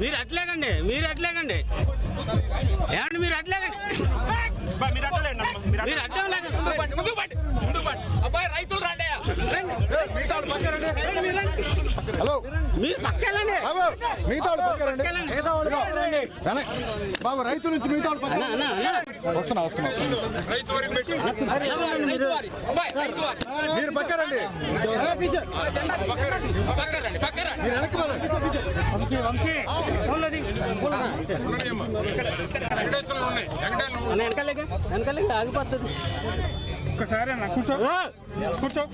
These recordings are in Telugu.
మీరు అట్లేకండి మీరు అట్లేకండి. ఏమండి మీరు అట్లేకండి. మీరు అట్టలేండి మీరు మీరు అడ్డం లేకండి ముందు పట్టు ముందు పట్టు అబ్బాయి రైతులు రండి. హలో. మీరు పక్కెళ్ళండి బాబు మిగతా పక్కరండి బాబు రైతు నుంచి మిగతా వస్తున్నా వస్తున్నా. రైతు వరకు పెట్టి. మీరు. మీరు పక్కరండి వెనక్కి వంశీ వంశీ. ఆగిపోతుంది. ఒక్కసారి అన్న కూర్చో! కూర్చో.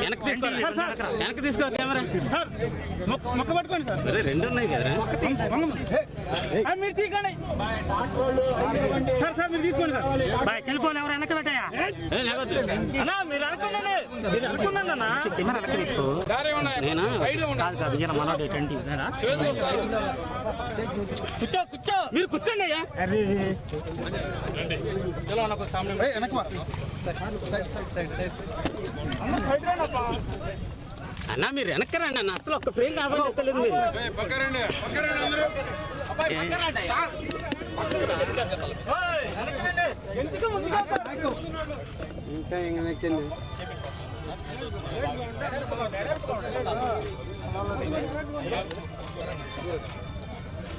వెనక్కి తీసుకో కెమెరా? సార్ మొక్క పట్టుకోండి సార్. అరే రెండు ఉన్నాయి కదరా. ఆ, మీరు తీసుకోండి. సార్ సార్ మీరు తీసుకోండి సార్. బాయ్ సెల్ ఫోన్ ఎవరు వెనక పెట్టాయా? మీరు అనుకున్నది మీరు అనుకున్నాను అన్న. కెమెరా వెనక తీసుకో. నేనా? కాదు కాదు ఇలా మనోడు. కూర్చో కూర్చో. మీరు కూర్చోండి అయ్యా. వా. అన్న మీరు వెనక్కి రండి అన్న అసలు ఒక్క ఫ్రేమ్ కావాలని చెప్తలేదు మీరు అందరూ అబ్బాయి అయ్యా. ఏయ్, కొద్దిగా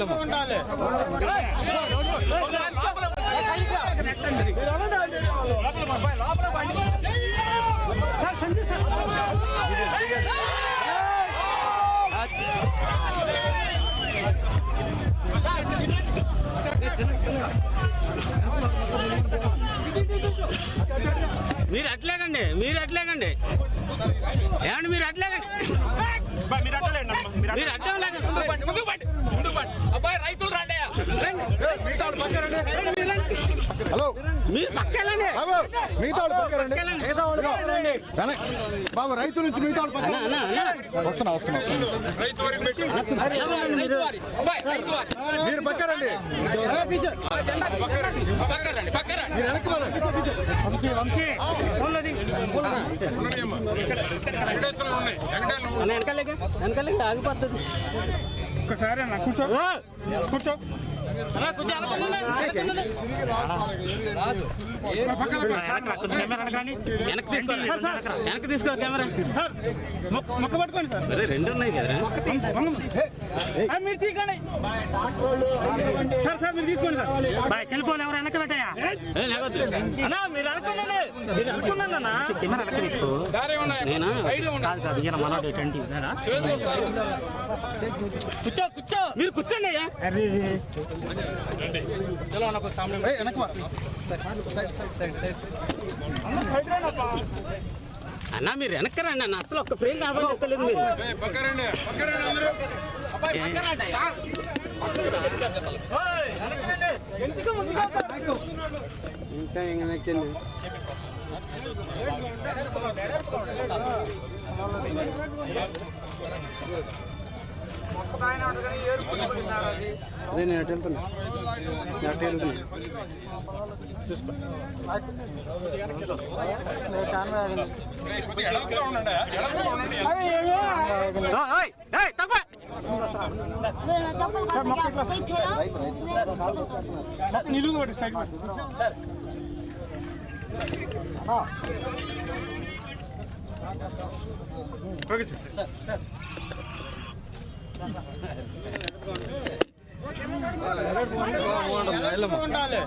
లోపల మీరు అట్లేకండి మీరు అట్లేకండి. ఏమండి మీరు అట్లేకండి. మీరు పట్టు పట్టు పట్టు. అబ్బాయి రైతులు రండి. హలో. మిగతా బాబు రైతు నుంచి మిగతా వస్తున్నా వస్తున్నా. మీరు. పక్కరండి వెనకాలేక వెనకాలేక ఆగిపోతుంది ఒక్కసారి అన్న కూర్చో! కూర్చో. వెనక్కి తీసుకో కెమెరా. సార్ మొక్క పట్టుకోండి సార్. అరే రెండు ఉన్నాయి కదరా? ఆ, మీరు తీసుకోండి. సార్ సార్ మీరు తీసుకోండి సార్. బాయ్ సెల్ ఫోన్ ఎవరు వెనక పెట్టాయా? అనుకున్నాను కెమెరా తీసుకో. నేనా? కాదు కాదు మనోడు. కూర్చో కూర్చో. మీరు కూర్చోండి వా. అన్న మీరు వెనక్కి రండి అన్న. అసలు ఒక్క ఫ్రేమ్ కావాలని చెప్తలేదు మీరు. రండి రండి అందరూ. అబ్బాయి రండి ఉండండి ఓ, అదే? నేను అటు వెళ్తున్నా. అటు వెళ్తున్నా. నిలుగు పడి సార్ సార్. ఉండాలి